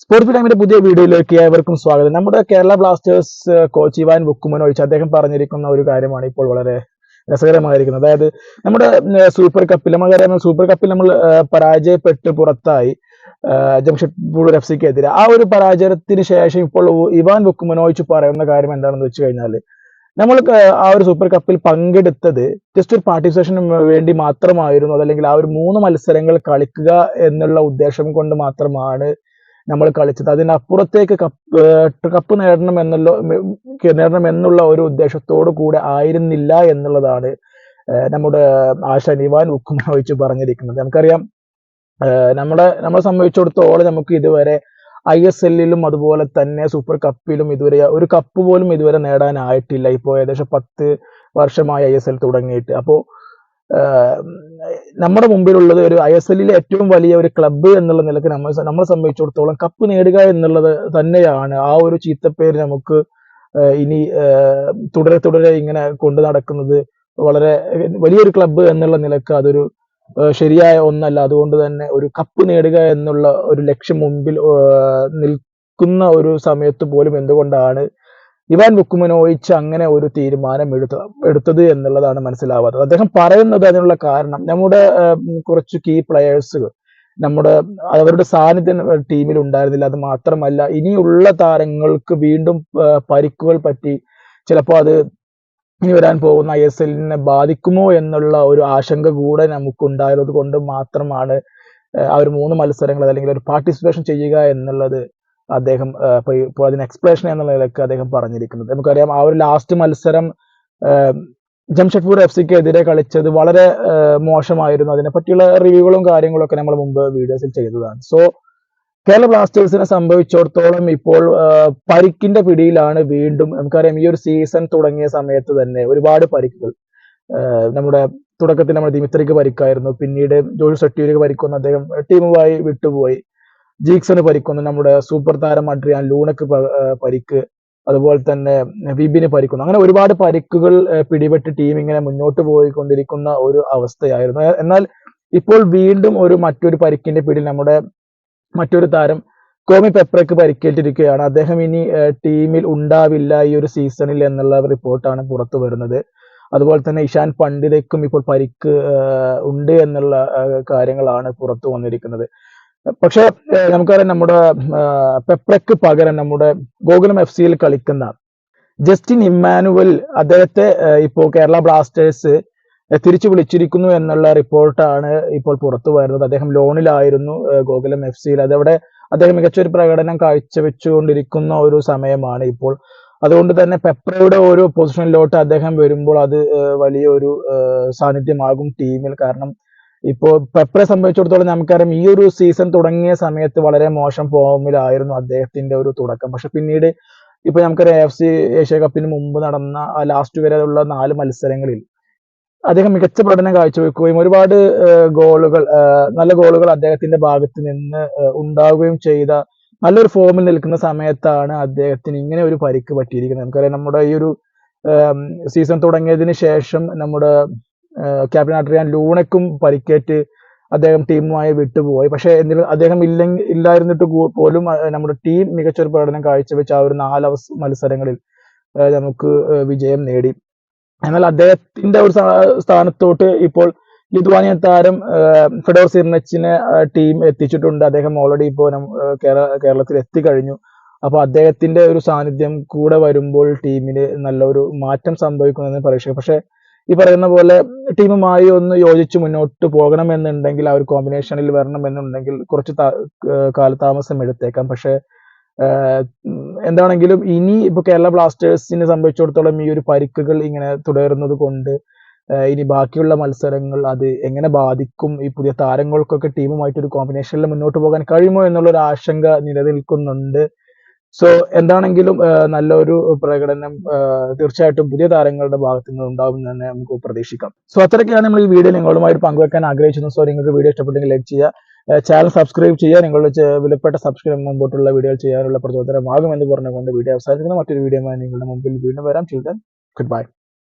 Sports ടൈമിന്റെ പുതിയ വീഡിയോയിലേക്ക് ഏവർക്കും സ്വാഗതം. നമ്മുടെ കേരള ബ്ലാസ്റ്റേഴ്സ് കോച്ച് ഇവാൻ ബുക്കുമൻ ഒഴിച്ച് അദ്ദേഹം പറഞ്ഞിരിക്കുന്ന ഒരു കാര്യമാണ് ഇപ്പോൾ വളരെ രസകരമായിരിക്കുന്നത്. അതായത് നമ്മുടെ സൂപ്പർ കപ്പിൽ നമുക്കറിയാം സൂപ്പർ കപ്പിൽ നമ്മൾ പരാജയപ്പെട്ട് പുറത്തായി ജംഷഡ്പൂർ എഫ് സിക്കെതിരെ ആ ഒരു പരാജയത്തിന് ശേഷം ഇപ്പോൾ ഇവാൻ ബുക്കുമനോയിച്ച് പറയുന്ന കാര്യം എന്താണെന്ന് വെച്ച് കഴിഞ്ഞാൽ നമ്മൾ ആ ഒരു സൂപ്പർ കപ്പിൽ പങ്കെടുത്തത് ജസ്റ്റ് ഒരു പാർട്ടിസിപ്പേഷന് വേണ്ടി മാത്രമായിരുന്നു. അതല്ലെങ്കിൽ ആ ഒരു മൂന്ന് മത്സരങ്ങൾ കളിക്കുക എന്നുള്ള ഉദ്ദേശം കൊണ്ട് മാത്രമാണ് നമ്മൾ കളിച്ചത്. അതിനപ്പുറത്തേക്ക് കപ്പ് കപ്പ് നേടണം എന്നുള്ള നേടണം എന്നുള്ള ഒരു ഉദ്ദേശത്തോടു കൂടെ ആയിരുന്നില്ല എന്നുള്ളതാണ് നമ്മുടെ ആശ നിവാൻ ഉക്കുമോയിച്ച് പറഞ്ഞിരിക്കുന്നത്. നമുക്കറിയാം നമ്മുടെ നമ്മളെ സംബന്ധിച്ചിടത്തോളം നമുക്ക് ഇതുവരെ ഐ എസ് എല്ലിലും അതുപോലെ തന്നെ സൂപ്പർ കപ്പിലും ഇതുവരെ ഒരു കപ്പ് പോലും ഇതുവരെ നേടാനായിട്ടില്ല. ഇപ്പോൾ ഏകദേശം പത്ത് വർഷമായി ഐ എസ് എൽ തുടങ്ങിയിട്ട്. അപ്പോൾ നമ്മുടെ മുമ്പിലുള്ളത് ഒരു ഐ എസ് എല്ലിലെ ഏറ്റവും വലിയ ഒരു ക്ലബ്ബ് എന്നുള്ള നിലയ്ക്ക് നമ്മൾ നമ്മളെ സംബന്ധിച്ചിടത്തോളം കപ്പ് നേടുക എന്നുള്ളത് തന്നെയാണ്. ആ ഒരു ചീത്തപ്പേര് നമുക്ക് ഇനി തുടരെ തുടരെ ഇങ്ങനെ കൊണ്ടു നടക്കുന്നത് വളരെ വലിയൊരു ക്ലബ്ബ് എന്നുള്ള നിലയ്ക്ക് അതൊരു ശരിയായ ഒന്നല്ല. അതുകൊണ്ട് തന്നെ ഒരു കപ്പ് നേടുക എന്നുള്ള ഒരു ലക്ഷ്യം മുമ്പിൽ നിൽക്കുന്ന ഒരു സമയത്ത് പോലും എന്തുകൊണ്ടാണ് ഇവാൻ ബുക്കുമനോയിച്ച് അങ്ങനെ ഒരു തീരുമാനം എടുത്ത എടുത്തത് എന്നുള്ളതാണ് മനസ്സിലാവാത്തത്. അദ്ദേഹം പറയുന്നത് അതിനുള്ള കാരണം നമ്മുടെ കുറച്ച് കീ പ്ലെയേഴ്സ് നമ്മുടെ അവരുടെ സാന്നിധ്യം ടീമിൽ ഉണ്ടായിരുന്നില്ല. അത് മാത്രമല്ല ഇനിയുള്ള താരങ്ങൾക്ക് വീണ്ടും പരിക്കുകൾ പറ്റി ചിലപ്പോൾ അത് ഇനി വരാൻ പോകുന്ന ഐ എസ് എല്ലിനെ ബാധിക്കുമോ എന്നുള്ള ഒരു ആശങ്ക കൂടെ നമുക്കുണ്ടായത് കൊണ്ട് മാത്രമാണ് അവർ മൂന്ന് മത്സരങ്ങൾ അല്ലെങ്കിൽ ഒരു പാർട്ടിസിപ്പേഷൻ ചെയ്യുക എന്നുള്ളത് അദ്ദേഹം ഇപ്പോൾ അതിന് എക്സ്പ്ലേഷൻ എന്നുള്ള നിലയ്ക്ക് അദ്ദേഹം പറഞ്ഞിരിക്കുന്നത്. നമുക്കറിയാം ആ ഒരു ലാസ്റ്റ് മത്സരം ജംഷഡ്പൂർ എഫ് സിക്ക് എതിരെ കളിച്ചത് വളരെ മോശമായിരുന്നു. അതിനെപ്പറ്റിയുള്ള റിവ്യൂകളും കാര്യങ്ങളും ഒക്കെ നമ്മൾ മുമ്പ് വീഡിയോസിൽ ചെയ്തതാണ്. സോ കേരള ബ്ലാസ്റ്റേഴ്സിനെ സംഭവിച്ചിടത്തോളം ഇപ്പോൾ പരിക്കിന്റെ പിടിയിലാണ് വീണ്ടും നമുക്കറിയാം ഈ ഒരു സീസൺ തുടങ്ങിയ സമയത്ത് തന്നെ ഒരുപാട് പരിക്കുകൾ. നമ്മുടെ തുടക്കത്തിൽ നമ്മുടെ ദിമിത്രിക്ക് പരിക്കായിരുന്നു. പിന്നീട് ജോഷി സെട്ടിയൂരിക്ക് പരിക്കൊന്നു അദ്ദേഹം ടീമുമായി വിട്ടുപോയി. ജീക്സന് പരിക്കുന്നു നമ്മുടെ സൂപ്പർ താരം അഡ്രിയാൻ ലൂണക്ക് പരിക്ക് അതുപോലെ തന്നെ വിബിന് പരിക്കുന്നു. അങ്ങനെ ഒരുപാട് പരിക്കുകൾ പിടിപെട്ട് ടീം ഇങ്ങനെ മുന്നോട്ട് പോയിക്കൊണ്ടിരിക്കുന്ന ഒരു അവസ്ഥയായിരുന്നു. എന്നാൽ ഇപ്പോൾ വീണ്ടും ഒരു മറ്റൊരു പരിക്കിന്റെ പിടിയിൽ നമ്മുടെ മറ്റൊരു താരം കോമി പെപ്രയ്ക്ക് പരിക്കേറ്റിരിക്കുകയാണ്. അദ്ദേഹം ഇനി ടീമിൽ ഉണ്ടാവില്ല ഈ ഒരു സീസണിൽ എന്നുള്ള റിപ്പോർട്ടാണ് പുറത്തു വരുന്നത്. അതുപോലെ തന്നെ ഇഷാൻ പണ്ഡിതയ്ക്കും ഇപ്പോൾ പരിക്ക് ഉണ്ട് എന്നുള്ള കാര്യങ്ങളാണ് പുറത്തു വന്നിരിക്കുന്നത്. പക്ഷേ നമുക്കറിയാം നമ്മുടെ പെപ്രയ്ക്ക് പകരം നമ്മുടെ ഗോകുലം എഫ് സിയിൽ കളിക്കുന്ന ജസ്റ്റിൻ ഇമ്മാനുവൽ അദ്ദേഹത്തെ ഇപ്പോൾ കേരള ബ്ലാസ്റ്റേഴ്സ് തിരിച്ചു വിളിച്ചിരിക്കുന്നു എന്നുള്ള റിപ്പോർട്ടാണ് ഇപ്പോൾ പുറത്തു വരുന്നത്. അദ്ദേഹം ലോണിലായിരുന്നു ഗോകുലം എഫ് സിയിൽ അതവിടെ അദ്ദേഹം മികച്ചൊരു പ്രകടനം കാഴ്ചവെച്ചുകൊണ്ടിരിക്കുന്ന ഒരു സമയമാണ് ഇപ്പോൾ. അതുകൊണ്ട് തന്നെ പെപ്രയുടെ ഒരു പൊസിഷനിലോട്ട് അദ്ദേഹം വരുമ്പോൾ അത് വലിയൊരു സാന്നിധ്യമാകും ടീമിൽ കാരണം ഇപ്പോ പെപ്പറെ സംബന്ധിച്ചിടത്തോളം നമുക്കറിയാം. ഈ ഒരു സീസൺ തുടങ്ങിയ സമയത്ത് വളരെ മോശം ഫോമിലായിരുന്നു അദ്ദേഹത്തിന്റെ ഒരു തുടക്കം. പക്ഷെ പിന്നീട് ഇപ്പൊ നമുക്കറിയാം എഫ് സി ഏഷ്യ കപ്പിന് മുമ്പ് നടന്ന ആ ലാസ്റ്റ് വരെ ഉള്ള നാല് മത്സരങ്ങളിൽ അദ്ദേഹം മികച്ച പ്രകടനം കാഴ്ചവെക്കുകയും ഒരുപാട് ഗോളുകൾ നല്ല ഗോളുകൾ അദ്ദേഹത്തിന്റെ ഭാഗത്ത് നിന്ന് ഉണ്ടാവുകയും ചെയ്ത നല്ലൊരു ഫോമിൽ നിൽക്കുന്ന സമയത്താണ് അദ്ദേഹത്തിന് ഇങ്ങനെ ഒരു പരിക്ക് പറ്റിയിരിക്കുന്നത്. നമുക്കറിയാം നമ്മുടെ ഈ ഒരു സീസൺ തുടങ്ങിയതിന് ശേഷം നമ്മുടെ ക്യാപ്റ്റൻ അഡ്രിയാൻ ലൂണയ്ക്കും പരിക്കേറ്റ് അദ്ദേഹം ടീമുമായി വിട്ടുപോയി. പക്ഷേ എന്തെങ്കിലും അദ്ദേഹം ഇല്ലെങ്കിൽ ഇല്ലായിരുന്നിട്ട് പോലും നമ്മുടെ ടീം മികച്ചൊരു പ്രകടനം കാഴ്ചവെച്ച് ആ ഒരു നാല് അവസ- മത്സരങ്ങളിൽ നമുക്ക് വിജയം നേടി. എന്നാൽ അദ്ദേഹത്തിന്റെ ഒരു സ്ഥാനത്തോട്ട് ഇപ്പോൾ ലിത്വാനിയൻ താരം ഫെഡോർ സിർനച്ചിനെ ടീം എത്തിച്ചിട്ടുണ്ട്. അദ്ദേഹം ഓൾറെഡി ഇപ്പോൾ കേരളത്തിൽ എത്തിക്കഴിഞ്ഞു. അപ്പൊ അദ്ദേഹത്തിന്റെ ഒരു സാന്നിധ്യം കൂടെ വരുമ്പോൾ ടീമിന് നല്ലൊരു മാറ്റം സംഭവിക്കുമെന്ന് പ്രതീക്ഷിക്കും പക്ഷെ ഈ പറയുന്ന പോലെ ടീമുമായി ഒന്ന് യോജിച്ച് മുന്നോട്ട് പോകണമെന്നുണ്ടെങ്കിൽ ആ ഒരു കോമ്പിനേഷനിൽ വരണം എന്നുണ്ടെങ്കിൽ കുറച്ച് കാലതാമസം എടുത്തേക്കാം. പക്ഷെ എന്താണെങ്കിലും ഇനി ഇപ്പൊ കേരള ബ്ലാസ്റ്റേഴ്സിനെ സംബന്ധിച്ചിടത്തോളം ഈ ഒരു പരിക്കുകൾ ഇങ്ങനെ തുടരുന്നത് കൊണ്ട് ഇനി ബാക്കിയുള്ള മത്സരങ്ങൾ അത് എങ്ങനെ ബാധിക്കും ഈ പുതിയ താരങ്ങൾക്കൊക്കെ ടീമുമായിട്ട് ഒരു കോമ്പിനേഷനിൽ മുന്നോട്ട് പോകാൻ കഴിയുമോ എന്നുള്ളൊരു ആശങ്ക നിലനിൽക്കുന്നുണ്ട്. സോ എന്താണെങ്കിലും നല്ലൊരു പ്രകടനം തീർച്ചയായിട്ടും പുതിയ താരങ്ങളുടെ ഭാഗത്തു നിന്ന് ഉണ്ടാവും തന്നെ നമുക്ക് പ്രതീക്ഷിക്കാം. സോ അത്രയ്ക്കാണ് നമ്മൾ ഈ വീഡിയോ നിങ്ങളുമായിട്ട് പങ്കുവെക്കാൻ ആഗ്രഹിച്ചിരുന്നത്. സോ നിങ്ങൾക്ക് വീഡിയോ ഇഷ്ടപ്പെട്ടെങ്കിൽ ലൈക്ക് ചെയ്യുക ചാനൽ സബ്സ്ക്രൈബ് ചെയ്യുക നിങ്ങളുടെ വിലപ്പെട്ട സബ്സ്ക്രൈബ് മുമ്പോട്ടുള്ള വീഡിയോ ചെയ്യാനുള്ള പ്രചോദനമാകുമെന്ന് പറഞ്ഞുകൊണ്ട് വീഡിയോ അവസാനിക്കുന്ന. മറ്റൊരു വീഡിയോ നിങ്ങളുടെ മുമ്പിൽ വീണ്ടും വരാം. Children good bye